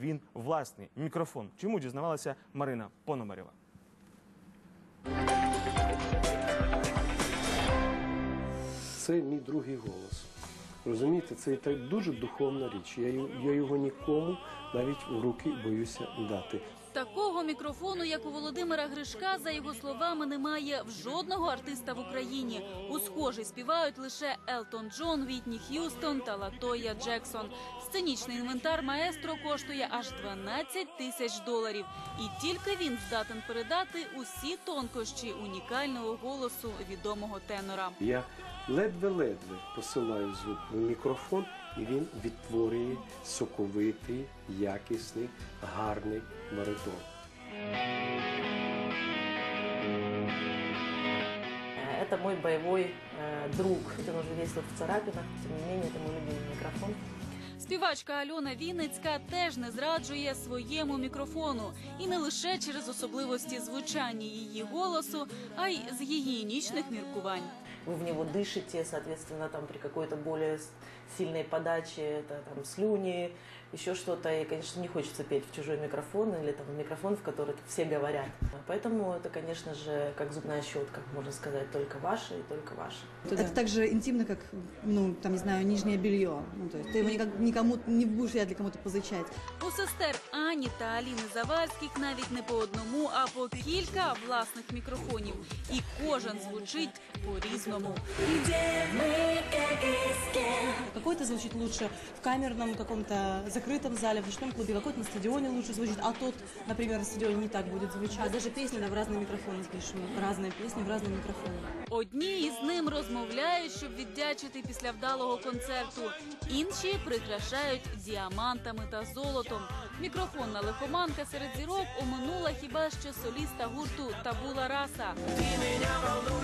він власний мікрофон. Чому дізнавалася Марина Пономарєва? Це мій другий голос. Розумієте, це так дуже духовна річ. Я, я його нікому навіть у руки боюся дати. Такого мікрофону, як у Володимира Гришка, за його словами, немає в жодного артиста в Україні. У схожий співають лише Елтон Джон, Вітні Х'юстон та Латоя Джексон. Сценічний інвентар маестро коштує аж 12 тисяч доларів, і тільки він здатен передати усі тонкощі унікального голосу відомого тенора. Я ледве-ледве посилаю звук в мікрофон, і він відтворює соковитий, якісний, гарний баритон. Э, Это мой боевой э, друг. Он уже весь тут в царапинах, тем не менее, это мой любимый микрофон. Співачка Альона Вінницька теж не зраджує своєму мікрофону, і не лише через особливості звучання її голосу, а й з гігієнічних міркувань. Вы в него дышите, соответственно, там при какой-то более с- сильной подаче, это там слюни, еще что-то. И, конечно, не хочется петь в чужой микрофон или там в микрофон, в который все говорят. Поэтому это, конечно же, как зубная щетка, можно сказать, только ваша и только ваша. Это так же интимно, как, ну, там, не знаю, нижнее белье. Ну, то есть ты его никак, никому не будешь вряд ли кому-то позычать. У сестер Ані та Аліни Заварських навіть не по одному, а по кілька власних мікрофонів. І кожен звучить по-різному. Какой-то звучит лучше в камерном каком-то закрытом зале, в ночном клубе, какой-то на стадионе лучше звучит, а тот, например, на стадионе не так будет звучать. А даже песни да, в разные микрофоны запишем. Разные песни в разные микрофоны. Одні із ним розмовляють, щоб віддячити після вдалого концерту. Інші прикрашають діамантами та золотом. Мікрофонна лихоманка серед зірок оминула хіба що соліста гурту Табула Раса. Хоча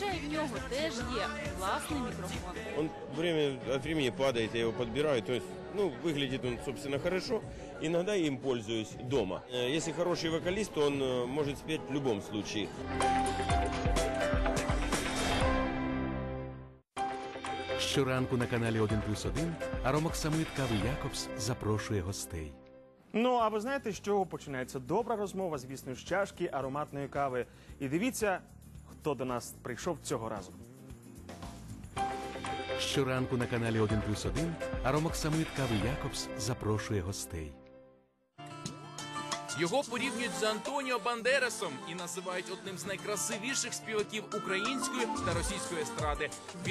й в нього теж є власний мікрофон. Он время от времени падает, я его подбираю. То есть, ну, выглядит он, собственно, хорошо. Иногда я им пользуюсь дома. Э, Если хороший вокалист, то он э, может спеть в любом случае. Щоранку на каналі 1 плюс 1 Аромок Самит Кави Якобс запрошує гостей. Ну а ви знаєте, з чого починається добра розмова, звісно, з чашки ароматної кави. І дивіться, хто до нас прийшов цього разу. Щоранку на каналі 1 плюс 1 Аромок Самит Кави Якобс запрошує гостей. Його порівнюють з Антоніо Бандерасом і називають одним з найкрасивіших співаків української та російської естради. Він